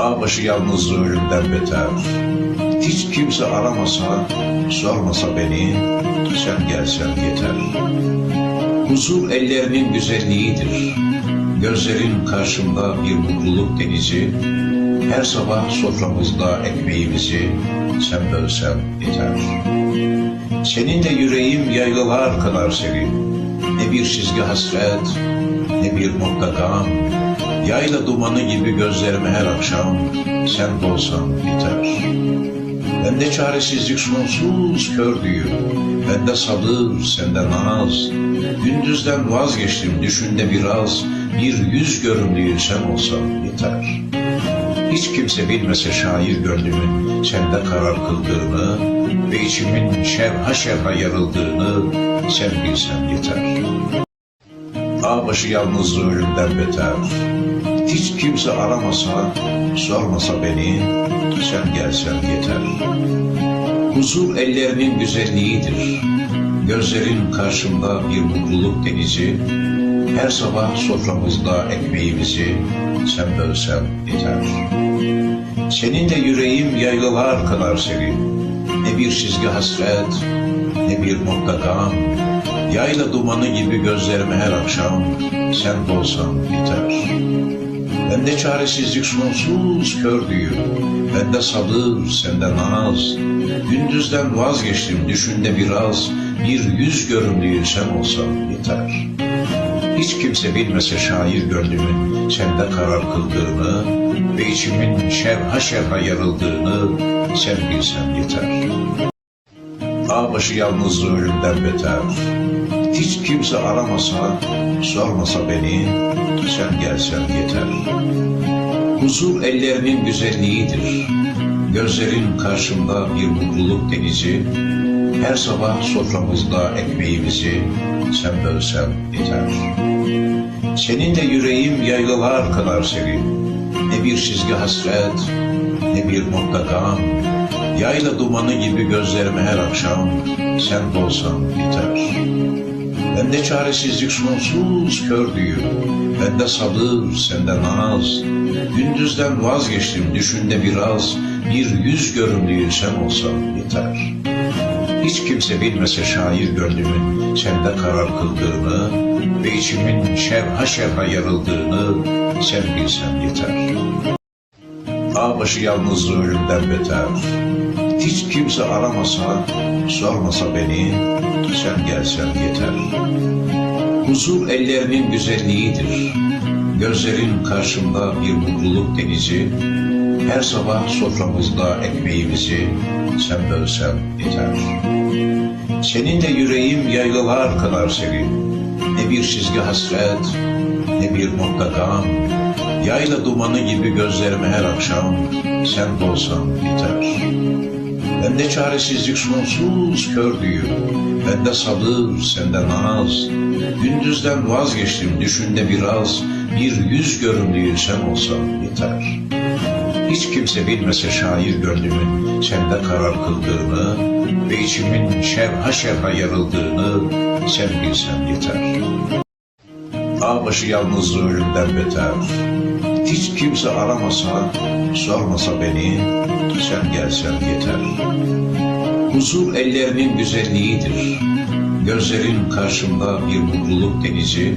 Ağbaşı yalnızlığı ölümden beter. Hiç kimse aramasa, sormasa beni, sen gelsen yeter. Huzur ellerinin güzelliğidir. Gözlerin karşımda bir mutluluk denizi. Her sabah soframızda ekmeğimizi sen bölsen yeter. Seninle yüreğim yaylalar kadar serin. Bir çizgi hasret, ne bir nokta gam. Yayla dumanı gibi gözlerime her akşam sen dolsan yeter. Bende çaresizlik sonsuz kördüğüm, bende sabır, sende naz. Gündüzden vazgeçtim, düşünde biraz, bir yüz görümlüğü sen olsan yeter. Hiç kimse bilmese şair gönlümün sende karar kıldığını ve içimin şevha şevha yarıldığını sen bilsen yeter. Ağbaşı yalnızlığı ölümden beter. Hiç kimse aramasa, sormasa beni, sen gelsen yeter. Huzur ellerinin güzelliğidir. Gözlerin karşımda bir mutluluk denizi. Her sabah soframızda ekmeğimizi sen bölsen yeter. Seninle yüreğim yaylalar kadar serin. Ne bir çizgi hasret, ne bir nokta gam. Yayla dumanı gibi gözlerime her akşam sen dolsan yeter. Bende çaresizlik sonsuz kördüğüm, bende sabır, sende naz. Gündüzden vazgeçtim, düşünde biraz, bir yüz görümlüğü sen olsan yeter. Hiç kimse bilmese şair gönlümün sende karar kıldığını ve içimin şevha şevha yarıldığını sen bilsen yeter. Ağbaşı yalnızlığı ölümden beter. Hiç kimse aramasa, sormasa beni, sen gelsen yeter. Huzur ellerinin güzelliğidir. Gözlerin karşımda bir mutluluk denizi. Her sabah soframızda ekmeğimizi sen bölsen yeter. Seninle yüreğim yaylalar kadar serin. Ne bir çizgi hasret, ne bir gam. Yayla dumanı gibi gözlerime her akşam sen dolsan yeter. Bende çaresizlik sonsuz kördüğüm, bende sabır, sende naz. Gündüzden vazgeçtim, düşünde biraz, bir yüz görümlüğü sen olsan yeter. Hiç kimse bilmese şair gönlümün sende karar kıldığını ve içimin şevha şevha yarıldığını sen bilsen yeter. Ağbaşı yalnızlığı ölümden beter. Hiç kimse aramasa, sormasa beni, sen gelsen yeter. Huzur ellerinin güzelliğidir. Gözlerin karşımda bir mutluluk denizi. Her sabah soframızda ekmeğimizi sen bölsen yeter. Seninle yüreğim yaylalar kadar serin. Ne bir çizgi hasret, ne bir nokta gam. Yayla dumanı gibi gözlerime her akşam sen dolsan yeter. Bende çaresizlik sonsuz kördüğüm, bende sabır, sende naz. Gündüzden vazgeçtim, düşünde biraz, bir yüz görümlüğü sen olsan yeter. Hiç kimse bilmese şair gönlümün sende karar kıldığını ve içimin şevha şevha yarıldığını sen bilsen yeter. Ağbaşı yalnızlığı ölümden beter. Hiç kimse aramasa, sormasa beni, sen gelsen yeter. Huzur ellerinin güzelliğidir. Gözlerin karşımda bir mutluluk denizi.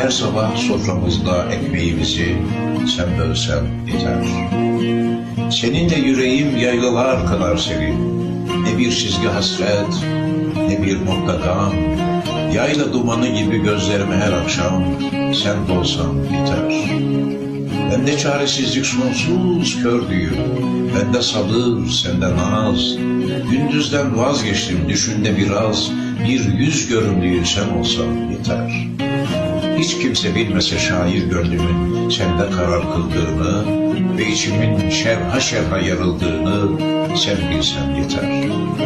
Her sabah soframızda ekmeğimizi sen bölsen yeter. Seninle yüreğim yaylalar kadar serin. Ne bir çizgi hasret, ne bir nokta gam. Yayla dumanı gibi gözlerime her akşam sen dolsan yeter. Bende çaresizlik sonsuz kördüğüm, bende sabır, sende naz. Gündüzden vazgeçtim, düşünde biraz, bir yüz görümlüğü sen olsan yeter. Hiç kimse bilmese şair gönlümün sende karar kıldığını ve içimin şevha şevha yarıldığını sen bilsen yeter.